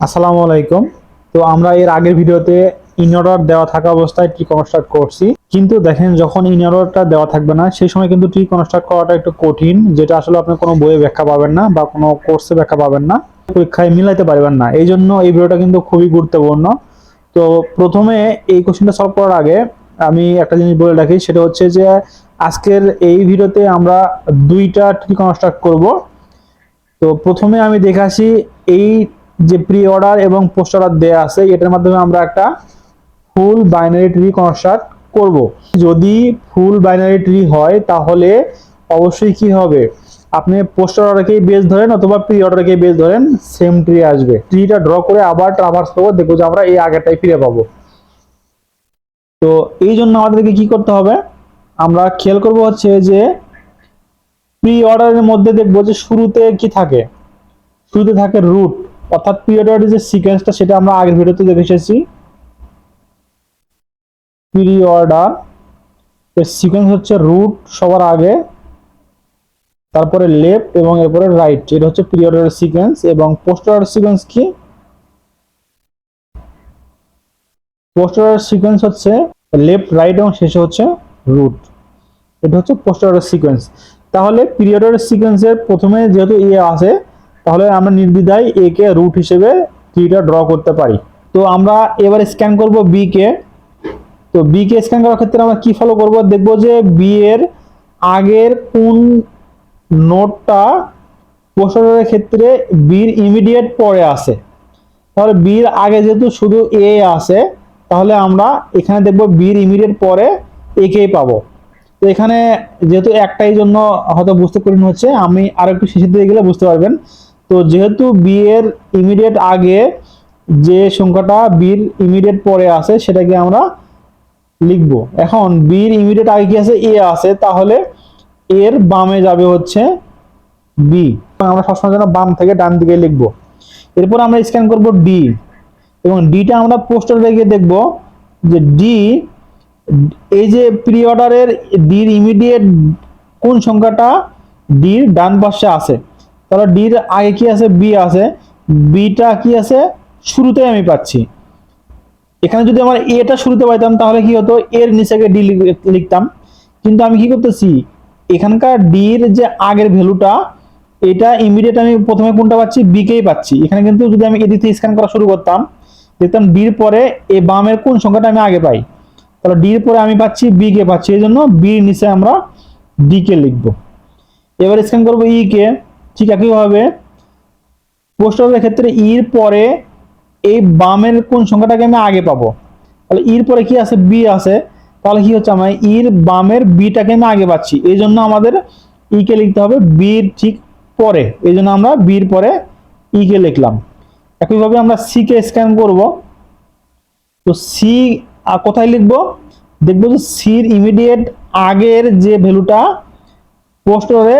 আসসালামু আলাইকুম। তো আমরা এর আগের ভিডিওতে ইনঅর্ডার দেওয়া থাকা অবস্থায় ট্রি কনস্ট্রাক্ট করছি। কিন্তু দেখেন, যখন ইনঅর্ডারটা দেওয়া থাকবে না, সেই সময় কিন্তু ট্রি কনস্ট্রাক্ট করাটা একটু কঠিন, যেটা আসলে আপনি কোনো বইয়ে ব্যাখ্যা পাবেন না বা কোনো কোর্সে ব্যাখ্যা পাবেন না, পরীক্ষায় মিলাইতে পারবেন না। এই জন্য এই ভিডিওটা কিন্তু খুবই গুরুত্বপূর্ণ। তো প্রথমে এই কোশ্চেনটা সলভ করার আগে আমি একটা জিনিস বলে রাখি, সেটা হচ্ছে যে আজকের এই ভিডিওতে আমরা দুইটা ট্রি কনস্ট্রাক্ট করব। তো প্রথমে আমি দেখে আসি, এই যে প্রি অর্ডার এবং পোস্ট অর্ডার দেয়া আছে, এটার মাধ্যমে আমরা একটা ফুল বাইনারি ট্রি কনস্ট্রাক্ট করব। যদি ফুল বাইনারি ট্রি হয়, তাহলে অবশ্যই কি হবে? আপনি পোস্ট অর্ডারকেই বেস ধরেন অথবা প্রি অর্ডারকেই বেস ধরেন সেম ট্রি আসবে। ট্রিটা ড্র করে আবার ট্রাভার্স করব, দেখব যে আমরা এই আগেরটাই ফিরে পাবো। তো এই জন্য আমাদেরকে কি করতে হবে? আমরা খেয়াল করব হচ্ছে যে প্রি অর্ডারের মধ্যে দেখব যে শুরুতে কি থাকে? শুরুতে থাকে রুট অর্থাৎ পিরিয়ড যে সিকোয়েন্সটা সেটা আমরা আগের ভিডিওতে দেখে এসেছি। পিরি অর্ডার এর সিকোয়েন্স হচ্ছে রুট সবার আগে, তারপরে লেফট এবং এরপরে রাইট এটা হচ্ছে পিরিয়ড অর্ডার সিকোয়েন্স এবং পোস্ট অর্ডার সিকোয়েন্স কি? পোস্ট অর্ডার সিকোয়েন্স হচ্ছে লেফট রাইট এবং শেষে হচ্ছে রুট এটা হচ্ছে পোস্ট অর্ডার সিকোয়েন্স তাহলে পিরিয়ড অর্ডার সিকোয়েন্সের প্রথমে যেহেতু এ আছে তাহলে আমরা নির্বিধায় এ কে রুট হিসেবে থ্রিটা ড্র করতে পারি। তো আমরা এবার স্ক্যান করব বি কে। তো বি কে স্ক্যান করার ক্ষেত্রে আমরা কি ফলো করব? দেখব যে বি এর আগের কোন নোটটা পোস্টারের ক্ষেত্রে বির ইমিডিয়েট পরে আসে। তাহলে বির আগে যেহেতু শুধু এ আছে তাহলে আমরা এখানে দেখব বির ইমিডিয়েট পরে এ কেই পাবো। তো এখানে যেহেতু একটাই জন্য হয়তো বুঝতে কঠিন হচ্ছে, আমি আর একটু শেষের দিকে গেলে বুঝতে পারবেন। তো যেহেতু বি এর ইমিডিয়েট আগে যে সংখ্যাটা বির ইমিডিয়েট পরে আছে, সেটাকে আমরা লিখব। এখন বির ইমিডিয়েট আগে কি আছে? এ আছে। তাহলে এর বামে যাবে হচ্ছে বি আমরা সবসময় যেন বাম থেকে ডান দিকে লিখব। এরপর আমরা স্ক্যান করব ডি এবং ডিটা আমরা পোস্টার রেখে দেখব যে ডি এই যে প্রি অর্ডারের ডির ইমিডিয়েট কোন সংখ্যাটা ডির ডান পাশে আছে। তাহলে ডি ডির আগে কি আছে? বি আছে। বিটা কি আছে? শুরুতে আমি পাচ্ছি। এখানে যদি আমার এটা শুরুতে পাইতাম, তাহলে কি হতো? এর নিচেকে ডি লিখতাম। কিন্তু আমি কি করতেছি? এখানকার ডির যে আগের ভ্যালুটা, এটা ইমিডিয়েট আমি প্রথমে কোনটা পাচ্ছি? বি কেই পাচ্ছি। এখানে কিন্তু যদি আমি এদিক স্ক্যান করা শুরু করতাম, দেখতাম ডির পরে এ বামের কোন সংখ্যাটা আমি আগে পাই? তাহলে ডির পরে আমি পাচ্ছি বি কে পাচ্ছি। এই জন্য বির নিচে আমরা ডি কে লিখব। এবার স্ক্যান করব ই কে। ঠিক একইভাবে অফিসের ক্ষেত্রে ইর পরে এই বামের কোন সংখ্যাটাকে আমি আগে পাবো? তাহলে ইর পরে কি আছে? বি আছে। তাহলে কি হচ্ছে? আমার ইর বামের বিটাকে আমি আগে পাচ্ছি। এই জন্য আমাদের ই কে লিখতে হবে বির ঠিক পরে। এই জন্য আমরা বির পরে ই কে লিখলাম। একইভাবে আমরা সি কে স্ক্যান করব। তো সি কোথায় লিখব? দেখব যে সির ইমিডিয়েট আগের যে ভ্যালুটা পোস্টরে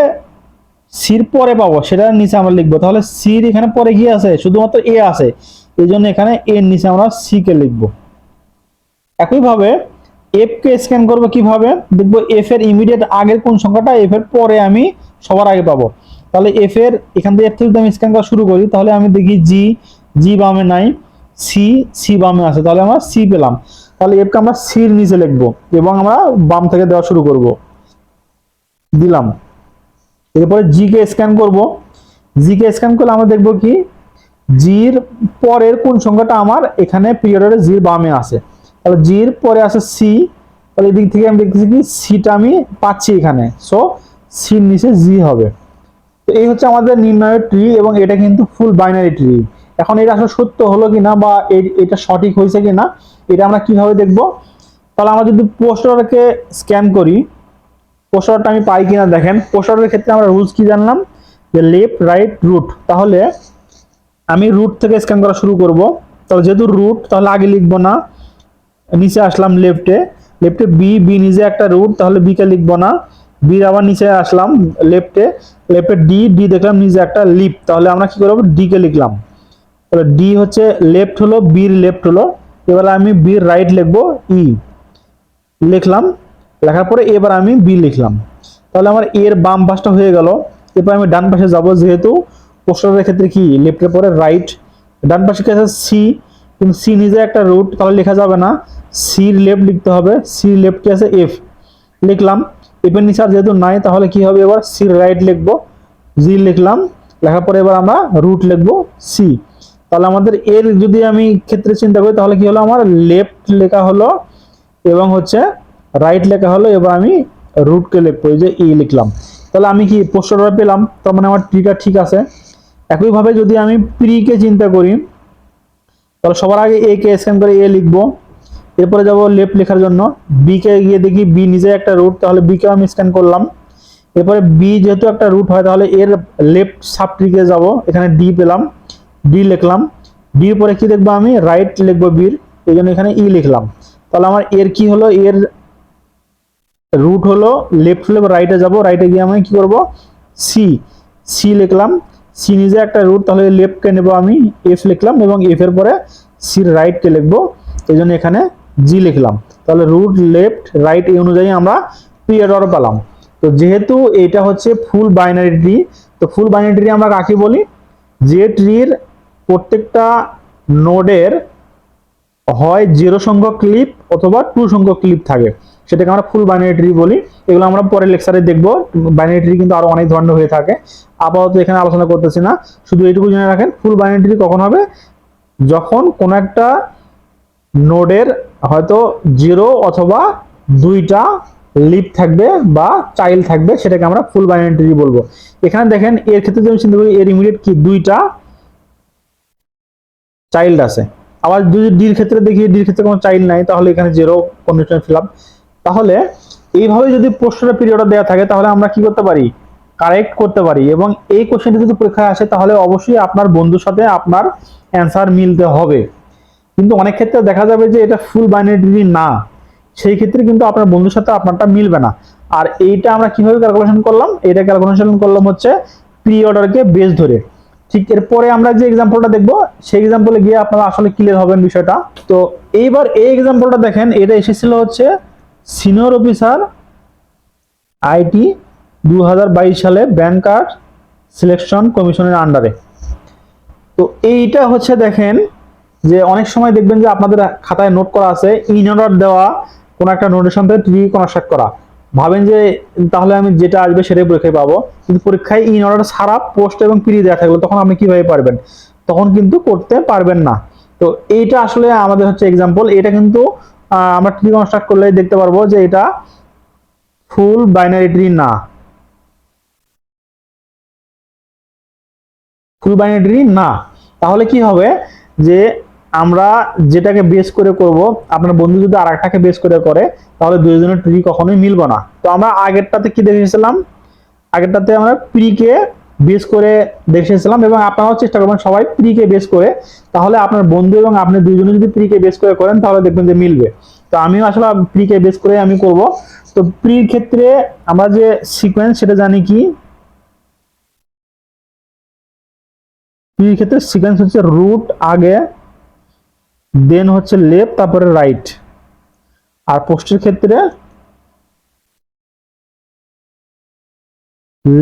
সির পরে পাবো সেটার নিচে আমরা লিখব। তাহলে সির এখানে পরে কি আছে, শুধুমাত্র এ আছে। এই জন্য এখানে এর নিচে আমরা সি কে লিখব। একইভাবে এফ কে স্ক্যান করব কীভাবে? দেখব এফ এর ইমিডিয়েট আগের কোন সংখ্যাটা, এফ এর পরে আমি সবার আগে পাবো। তাহলে এফ এর এখান থেকে এফ থেকে যদি আমি স্ক্যান করা শুরু করি, তাহলে আমি দেখি জি জি বামে নাই সি সি বামে আছে। তাহলে আমরা সি পেলাম। তাহলে এফ কে আমরা সির নিচে লিখব এবং আমরা বাম থেকে দেওয়া শুরু করব। দিলাম। এরপরে জি কে স্ক্যান করব। জি কে স্ক্যান করলে আমরা দেখব কি জির পরের কোন সংখ্যাটা আমার এখানে পিরিয়ডের জির বামে আছে। তাহলে জির পরে আছে সি তাহলে এদিক থেকে আমি দেখতেছি কি সিটা আমি পাচ্ছি এখানে। সো সির নিচে জি হবে। তো এই হচ্ছে আমাদের নির্ণয়ের ট্রি এবং এটা কিন্তু ফুল বাইনারি ট্রি এখন এটা আসলে সত্য হলো কিনা বা এটা সঠিক হয়েছে কিনা, এটা আমরা কীভাবে দেখব? তাহলে আমরা যদি পোস্টারকে স্ক্যান করি পোস্টারটা আমি পাই কিনা দেখেন। পোস্টারের ক্ষেত্রে আমরা রুলস কি জানলাম? যে লেফট রাইট রুট তাহলে আমি রুট থেকে স্ক্যান করা শুরু করব। তাহলে যেহেতু রুট তাহলে আগে লিখব না। নিচে আসলাম লেফটে লেফটে বি বি নিচে একটা রুট তাহলে বি কে লিখব না। বি আবার নিচে আসলাম লেফটে লেফটে ডি ডি দেখলাম নিচে একটা লিপ তাহলে আমরা কি করব? ডি কে লিখলাম। তাহলে ডি হচ্ছে লেফট হলো বির লেফট হলো। এবার আমি বির রাইট লিখব ই লিখলাম। লেখার পরে এবার আমি বি লিখলাম। তাহলে আমার এর বাম পাশটা হয়ে গেল। এরপর আমি ডান পাশে যাব যেহেতু পোস্টারের ক্ষেত্রে কি? লেফটের পরে রাইট ডান পাশে কি আছে? সি কিন্তু সি নিজে একটা রুট তাহলে লেখা যাবে না। সির লেফট লিখতে হবে। সি লেফট কি আছে? এফ লিখলাম। এফের নিচে আর যেহেতু নাই, তাহলে কি হবে এবার? সির রাইট লিখব। জি লিখলাম। লেখার পরে এবার আমরা রুট লিখব সি তাহলে আমাদের এর যদি আমি ক্ষেত্রে চিন্তা করি, তাহলে কি হলো? আমার লেফট লেখা হলো এবং হচ্ছে রাইট লেখা হলো, এবার আমি রুটকে লিখব, এই যে ই লিখলাম। তাহলে আমি কি পোস্টারটা পেলাম? তার মানে আমার ট্রিটা ঠিক আছে। একইভাবে যদি আমি প্রিকে চিন্তা করি, তাহলে সবার আগে এ কে স্ক্যান করে এ লিখব। এরপরে যাব লেফট লেখার জন্য। বি কে গিয়ে দেখি বি নিজে একটা রুট তাহলে বি কে আমি স্ক্যান করলাম। এরপরে বি যেহেতু একটা রুট হয়, তাহলে এর লেফট সাব ট্রিকে যাব। এখানে ডি পেলাম ডি লিখলাম। ডির পরে কি দেখব আমি? রাইট লিখব বির এই জন্য এখানে ই লিখলাম। তাহলে আমার এর কি হলো? এর রুট হলো লেফট হলে রাইটে যাব রাইটে গিয়ে আমি কি করব? সি সি লিখলাম। সি নিজে একটা রুট তাহলে লেফটকে নেব আমি এফ লিখলাম এবং এফ এর পরে সির রাইটকে লিখব। এই জন্য এখানে জি লিখলাম। তাহলে রুট লেফট রাইট এই অনুযায়ী আমরা পিরিয়ড অর্ডার পেলাম। তো যেহেতু এটা হচ্ছে ফুল বাইনারি ট্রি তো ফুল বাইনারি ট্রি আমরা কাকে বলি? যে ট্রির প্রত্যেকটা নোডের হয় জিরো সংখ্যক ক্লিপ অথবা টু সংখ্যক ক্লিপ থাকে। সেটাকে আমরা ফুল বাইনারি ট্রি বলি। এগুলো আমরা পরের লেকচারে দেখব। বাইনারি ট্রি কিন্তু আরও অনেক ধরনের হয়ে থাকে। আপাতত এখানে আলোচনা করতেছি না। শুধু এইটুকু জেনে রাখেন ফুল বাইনারি ট্রি কখন হবে? যখন কোন একটা নোডের হয়তো জিরো অথবা দুইটা লিপ থাকবে বা চাইল্ড থাকবে, সেটাকে আমরা ফুল বাইনারি ট্রি বলব। এখানে দেখেন, এর ক্ষেত্রে যদি আমি চিন্তা করি, এর ইমিডিয়েট কি? দুইটা চাইল্ড আছে। আবার যদি ডির ক্ষেত্রে দেখি ডির ক্ষেত্রে কোনো চাইল্ড নাই, তাহলে এখানে জিরো কন্ডিশন ফিল তাহলে এইভাবে যদি পোস্টারের পিরিয়ড দেওয়া থাকে, তাহলে আমরা কি করতে পারি? কারেক্ট করতে পারি এবং এই কোশ্চেনটি যদি পরীক্ষায় আসে, তাহলে অবশ্যই আপনার বন্ধুর সাথে আপনার অ্যান্সার মিলতে হবে। কিন্তু অনেক ক্ষেত্রে দেখা যাবে যে এটা ফুল বাইনারি না। সেই ক্ষেত্রে কিন্তু আপনার বন্ধুর সাথে আপনারটা মিলবে না। আর এইটা আমরা কীভাবে ক্যালকুলেশন করলাম? এটা ক্যালকুলেশন করলাম হচ্ছে প্রি অর্ডারকে বেস ধরে। ঠিক এরপরে আমরা যে এক্সাম্পলটা দেখব, সেই এক্সাম্পলে গিয়ে আপনারা আসলে ক্লিয়ার হবেন বিষয়টা। তো এইবার এই এক্সাম্পলটা দেখেন, এটা এসেছিল হচ্ছে সিনিয়র অফিসার, আইটি দু হাজার বাইশ সালে ব্যাংকার সিলেকশন কমিশনের আন্ডারে। তো এইটা হচ্ছে দেখেন যে অনেক সময় দেখবেন যে আপনাদের খাতায় নোট করা আছে ইন অর্ডার দেওয়া, কোনো একটা নোটের সাথে ট্রি কনস্ট্রাক্ট করা। ভাবেন যে তাহলে আমি যেটা আসবে সেটাই পরীক্ষায় পাবো। কিন্তু পরীক্ষায় ইন অর্ডার ছাড়া পোস্ট এবং পিরি দেওয়া থাকল তখন আপনি কীভাবে পারবেন? তখন কিন্তু করতে পারবেন না। তো এইটা আসলে আমাদের হচ্ছে এক্সাম্পল এটা কিন্তু আমরা ট্রি কনস্ট্রাক্ট করলে দেখতে পারব যে এটা ফুল বাইনারি ট্রি না। ফুল বাইনারি ট্রি না। তাহলে কি হবে যে আমরা যেটাকে বেস করে করব, আপনার বন্ধু যদি আর একটাকে বেস করে করে, তাহলে দুইজনের ট্রি কখনোই মিলবো না। তো আমরা আগেরটাতে কি দেখেছিলাম? আগেরটাতে আমরা প্রিকে বেস করে দেখেছিলাম এবং আপনারাও চেষ্টা করবেন সবাই প্রিকে বেস করে। তাহলে আপনার বন্ধু এবং আপনি দুইজনে যদি প্রিকে বেস করে করেন, তাহলে দেখবেন যে মিলবে। তো আমিও আসলে প্রিকে বেস করে আমি করব। তো প্রির ক্ষেত্রে আমরা যে সিকোয়েন্স সেটা জানি কি? প্রির ক্ষেত্রে সিকোয়েন্স হচ্ছে রুট আগে দেন হচ্ছে লেফট তারপরে রাইট আর পোস্টের ক্ষেত্রে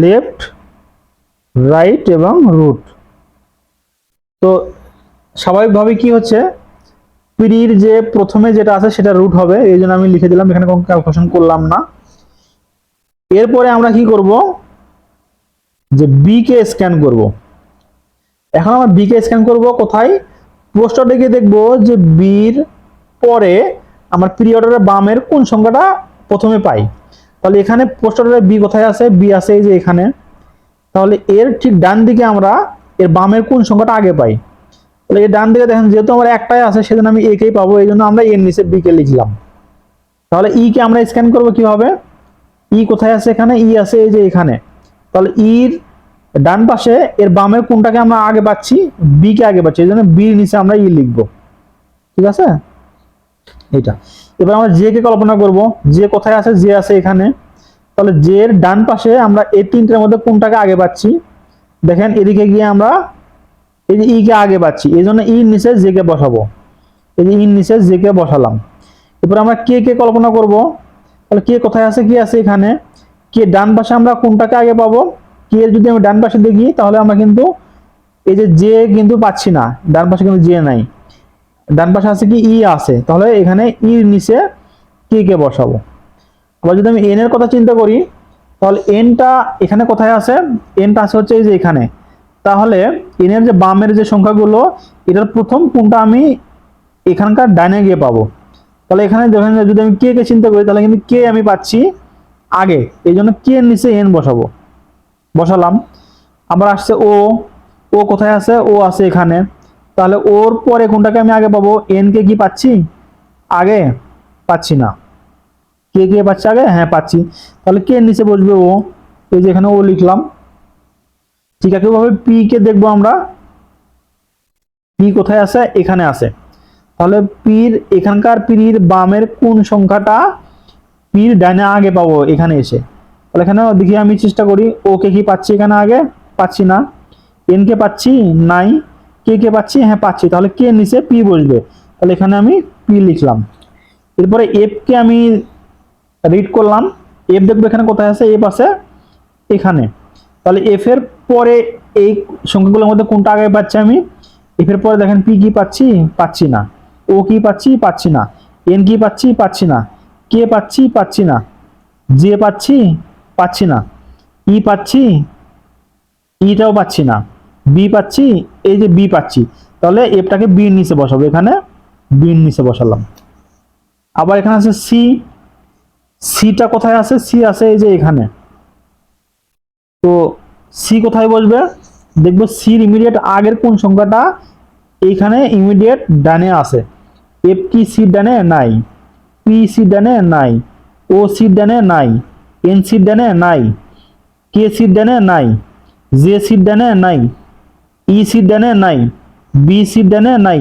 লেফট রাইট এবং রুট। তো স্বাভাবিকভাবে কি হচ্ছে? পিরির যে প্রথমে যেটা আছে সেটা রুট হবে, এই জন্য আমি লিখে দিলাম, এখানে কোনো ক্যালকুলেশন করলাম না। এরপরে আমরা কি করব? যে বি কে স্ক্যান করব। এখন আমরা বি কে স্ক্যান করব কোথায়? পোস্টার দেখে দেখব যে বির পরে আমার পিরিয়ডের বামের কোন সংখ্যাটা প্রথমে পাই। তাহলে এখানে পোস্টারের বি কোথায় আছে? বি আছে এই যে এখানে। তাহলে এর ঠিক ডান দিকে আমরা এর বামের কোন সংখ্যাটা আগে পাই? তাহলে এর ডান দিকে দেখেন, যেহেতু আমার একটাই আছে, সেজন্য আমি একেই পাবো, এই জন্য আমরা এর নিচে বিকে লিখলাম। তাহলে ই কে আমরা স্ক্যান করব কীভাবে? ই কোথায় আছে এখানে? ই আছে এই যে এখানে। তাহলে ইর ডান পাশে এর বামের কোনটাকে আমরা আগে পাচ্ছি? বি কে আগে পাচ্ছি, এই জন্য বির নিচে আমরা ই লিখব। ঠিক আছে? এটা এবার আমরা জে কে কল্পনা করব। জে কোথায় আছে? জে আছে এখানে। তাহলে জে এর ডান পাশে আমরা এই তিনটের মধ্যে কোনটাকে আগে পাচ্ছি? দেখেন, এদিকে গিয়ে আমরা এই যে ই কে আগে পাচ্ছি, এই জন্য ই নিচে জে কে বসাবো। এই যে ই নিচে জে কে বসালাম। এরপর আমরা কে কে কল্পনা করব। তাহলে কে কোথায় আছে? কি আছে এখানে? কে ডান পাশে আমরা কোনটাকে আগে পাবো? কে যদি আমি ডান পাশে দেখি, তাহলে আমরা কিন্তু এই যে জে কিন্তু পাচ্ছি না। ডান পাশে কিন্তু জে নাই। ডান পাশে আছে কি? ই আছে। তাহলে এখানে ইর নিচে কে কে বসাবো। আবার যদি আমি এন এর কথা চিন্তা করি, তাহলে এনটা এখানে কোথায় আছে? এনটা আছে হচ্ছে এই যে এখানে। তাহলে এনের যে বামের যে সংখ্যাগুলো, এটার প্রথম কোনটা আমি এখানকার ডাইনে গিয়ে পাবো? তাহলে এখানে দেখেন যদি আমি কে কে চিন্তা করি, তাহলে কিন্তু কে আমি পাচ্ছি আগে। এই জন্য কে এর নিচে এন বসাবো। বসালাম। আবার আসছে ও ও কোথায় আছে? ও আছে এখানে। তাহলে ওর পরে কোনটাকে আমি আগে পাবো? এন কে কি পাচ্ছি? আগে পাচ্ছি না। কে কে পাচ্ছে আগে? হ্যাঁ পাচ্ছি। তাহলে কে নিচে বসবে ও? এই যে এখানে ও লিখলাম। ঠিক আছে একইভাবে পি কে দেখব আমরা। পি কোথায় আছে? এখানে আছে। তাহলে পির এখানকার পির বামের কোন সংখ্যাটা? পির ডাইনে আগে পাবো, এখানে এসে। তাহলে এখানে দেখি আমি চেষ্টা করি ওকে কি পাচ্ছি এখানে আগে? পাচ্ছি না। এন কে পাচ্ছি? নাই। কে কে পাচ্ছি? হ্যাঁ পাচ্ছি। তাহলে কে নিচে পি বসবে? তাহলে এখানে আমি পি লিখলাম। এরপরে এফ কে আমি রিড করলাম এফ দেখব এখানে কোথায় আছে? এফ আছে এখানে। তাহলে এফ এর পরে এই সংখ্যাগুলোর মধ্যে কোনটা আগে পাচ্ছি আমি? এফ এর পরে দেখেন পি কি পাচ্ছি? পাচ্ছি না। ও কি পাচ্ছি? পাচ্ছি না। এন কি পাচ্ছি? পাচ্ছি না। কে পাচ্ছি? পাচ্ছি না। জে পাচ্ছি? পাচ্ছি না। ই পাচ্ছি? ইটাও পাচ্ছি না। বি পাচ্ছি? এই যে বি পাচ্ছি। তাহলে এফটাকে বির নিচে বসাবো। এখানে বির নিচে বসালাম। আবার এখানে আছে সি সিটা কোথায় আছে? সি আছে এই যে এখানে। তো সি কোথায় বসবে? দেখব সির ইমিডিয়েট আগের কোন সংখ্যাটা এইখানে ইমিডিয়েট ডানে আছে। এফ কি সির ডানে? নাই। পি সি ডানে? নাই। ও সি ডানে? নাই। এন সি ডানে? নাই। কে সি ডানে? নাই। জে সি ডানে? নাই। ই সির ডানে? নাই। বি সি ডানে? নাই।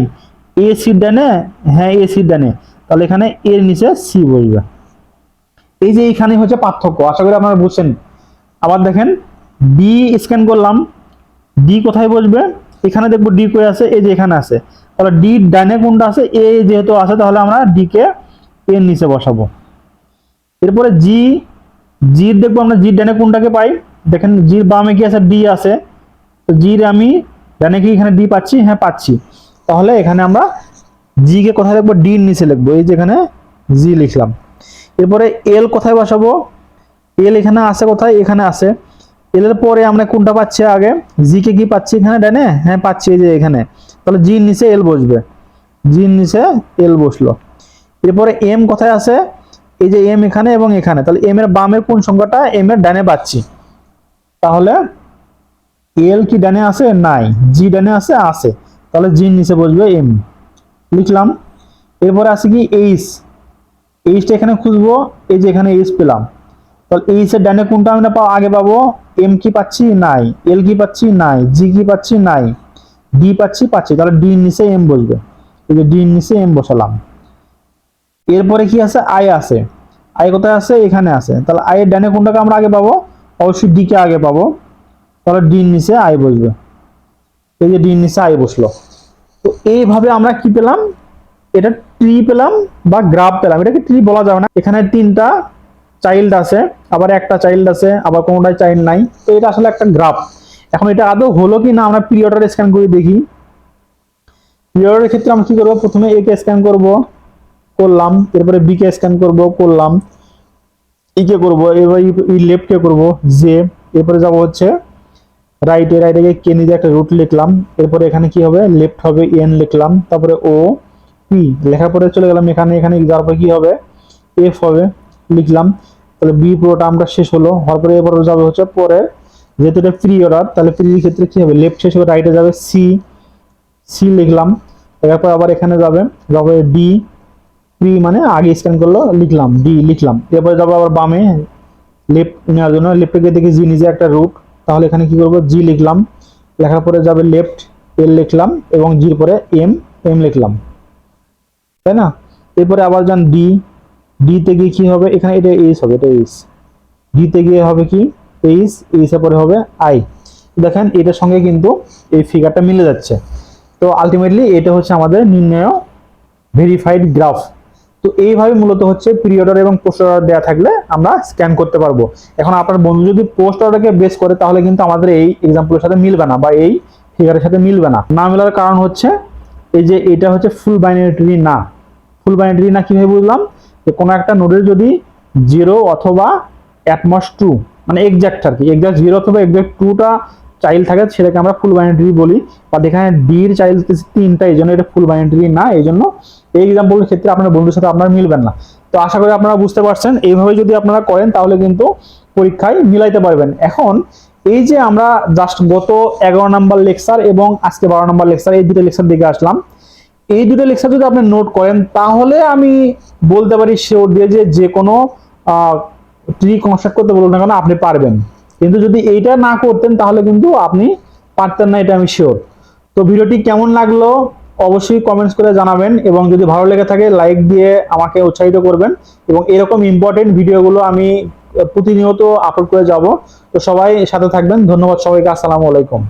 এ সি ডানে? হ্যাঁ এ সির ডানে। তাহলে এখানে এর নিচে সি বসবে। এই যে এইখানে হচ্ছে পার্থক্য, আশা করি আপনারা বুঝছেন। আবার দেখেন ডি স্ক্যান করলাম ডি কোথায় বসবে? এখানে দেখব ডি কই আছে, এই যে এখানে আছে। তাহলে ডি ডাইনে কোনটা আছে? এ যেহেতু আছে, তাহলে আমরা ডি কে এর নিচে বসাবো। এরপরে জি জির দেখব আমরা জির ডানে কোনটাকে পাই? দেখেন জির বামে কি আছে? ডি আছে। তো জির আমি ডানে কি এখানে ডি পাচ্ছি? হ্যাঁ পাচ্ছি। তাহলে এখানে আমরা জি কে কোথায় লিখব? ডির নিচে লিখব। এই যে এখানে জি লিখলাম। এরপরে এল কোথায় বসাবো? এল এখানে আছে কোথায়? এখানে আছে। এল এর পরে আমরা কোনটা পাচ্ছি আগে? জি কে কি পাচ্ছি এখানে, ডানে? হ্যাঁ পাচ্ছি এই যে এখানে। তাহলে জির নিচে এল বসবে। জির নিচে এল বসল। এরপরে এম কোথায় আছে? এই যে এম এখানে এবং এখানে। তাহলে এম এর বামের কোন সংখ্যাটা? এম এর ডানে পাচ্ছি। তাহলে এল কি ডানে আছে? নাই। জি ডানে আছে আছে। তাহলে জির নিচে বসবে এম লিখলাম। এরপরে আছে কি এইচ এইচটা এখানে খুঁজবো, এই যে এখানে এইচ পেলাম। তাহলে এইচ এর ডানে কোনটা আমরা পাবো আগে পাবো? এম কি পাচ্ছি? নাই। এল কি পাচ্ছি? নাই। জি কি পাচ্ছি? নাই। ডি পাচ্ছি? পাচ্ছি। তাহলে ডি নিচে এম বসবে। এই যে ডি নিচে এম বসালাম। এরপরে কি আছে? আই আছে। আই কোথায় আছে? এখানে আছে। তাহলে আই এর ডানে কোনটাকে আমরা আগে পাবো? অবশ্যই ডি কে আগে পাবো। তাহলে ডির নিচে আই বসবে। এই যে ডির নিচে আই বসল। তো এইভাবে আমরা কি পেলাম? এটা ট্রি পেলাম বা গ্রাফ পেলাম। এটাকে ট্রি বলা যাবে না। এখানে তিনটা চাইল্ড আছে, আবার একটা চাইল্ড আছে, আবার কোনোটাই চাইল্ড নাই। তো এটা আসলে একটা গ্রাফ এখন এটা আদৌ হলো কি না আমরা পিরিয়ডার স্ক্যান করে দেখি। পিরিয়ডের ক্ষেত্রে আমরা কি করব? প্রথমে এ কে স্ক্যান করব, করলাম। এরপরে বি কে স্ক্যান করব, করলাম। ই কে করব, এবার ই লেফট কে করব জে এরপরে যাব হচ্ছে রাইটে রাইটে কে নিজে একটা রুট লিখলাম। এরপরে এখানে কি হবে? লেফট হবে এন লিখলাম। তারপরে ও পি লেখার পরে চলে গেলাম, এখানে এখানে যাওয়ার পরে কি হবে? এফ হবে, লিখলাম। তাহলে বি পুরোটা আমরা শেষ হলো। হওয়ার পরে এবার যাবে হচ্ছে পরে যেহেতু এটা প্রি অর্ডার তাহলে প্রির ক্ষেত্রে কি হবে? লেফট শেষ হবে রাইটে যাবে সি সি লিখলাম। এরপর আবার এখানে যাবে। যাবে ডি প্রি মানে আগে স্ক্যান করল, লিখলাম ডি লিখলাম। এরপরে যাব আবার বামে। লেফট নেওয়ার জন্য। লেফটে গিয়ে দেখি জি নিজে একটা রুট তাহলে এখানে কি করব? জি লিখলাম। লেখার পরে যাবে লেফট এল লিখলাম এবং জির পরে এম এম লিখলাম। তাই না? এরপরে আবার যান ডি ডি তে গিয়ে কি হবে? এখানে এটা এইচ হবে, এটা এইচ ডি তে গিয়ে হবে কি? এইচ এর পরে হবে আই দেখেন, এটার সঙ্গে কিন্তু এই ফিগারটা মিলে যাচ্ছে। তো আলটিমেটলি এটা হচ্ছে আমাদের নির্ণয় ভেরিফাইড গ্রাফ তো এইভাবে মূলত হচ্ছে পিরিয়ড অর্ডার এবং পোস্ট অর্ডার দেওয়া থাকলে আমরা স্ক্যান করতে পারব। এখন আপনার বন্ধু যদি পোস্ট অর্ডারকে বেস করে, তাহলে কিন্তু আমাদের এই এক্সাম্পলের সাথে মিলবে না বা এই ফিগারের সাথে মিলবে না। না মেলার কারণ হচ্ছে, এই যে এটা হচ্ছে ফুল বাইনারি না। ফুল বাইনারি ট্রি না কীভাবে বুঝলাম যে কোনো একটা নোডের যদি জিরো অথবা অ্যাটমস টু মানে এক্সাক্ট আর কি এক্সাক্ট জিরো অথবা এক্সাক্ট টুটা চাইল্ড থাকে, সেটাকে আমরা ফুল বাইনারি বলি। বা এখানে ডির চাইল্ড তিনটা, এই জন্য এটা ফুল বাইনারি না, এই জন্য এই এক্সাম্পলের ক্ষেত্রে আপনার বন্ধুর সাথে আপনার মিলবেন না। তো আশা করি আপনারা বুঝতে পারছেন, এইভাবে যদি আপনারা করেন তাহলে কিন্তু পরীক্ষায় মিলাইতে পারবেন। এখন এই যে আমরা জাস্ট গত এগারো নাম্বার লেকচার এবং আজকে বারো নাম্বার লেকচার এই দুটো লেকচার দিকে আসলাম। এই দুটো লেকচার যদি আপনি নোট করেন, তাহলে আমি বলতে পারি শিওর দিয়ে যে যে কোনো ট্রি কনস্ট্রাক্ট করতে বলুন না কেন, আপনি পারবেন। কিন্তু যদি এইটা না করতেন, তাহলে কিন্তু আপনি পারতেন না, এটা আমি শিওর তো ভিডিওটি কেমন লাগল, অবশ্যই কমেন্টস করে জানাবেন এবং যদি ভালো লেগে থাকে লাইক দিয়ে আমাকে উৎসাহিত করবেন এবং এরকম ইম্পর্টেন্ট ভিডিওগুলো আমি প্রতিনিয়ত আপলোড করে যাব। তো সবাই সাথে থাকবেন। ধন্যবাদ সবাইকে। আসসালামু আলাইকুম।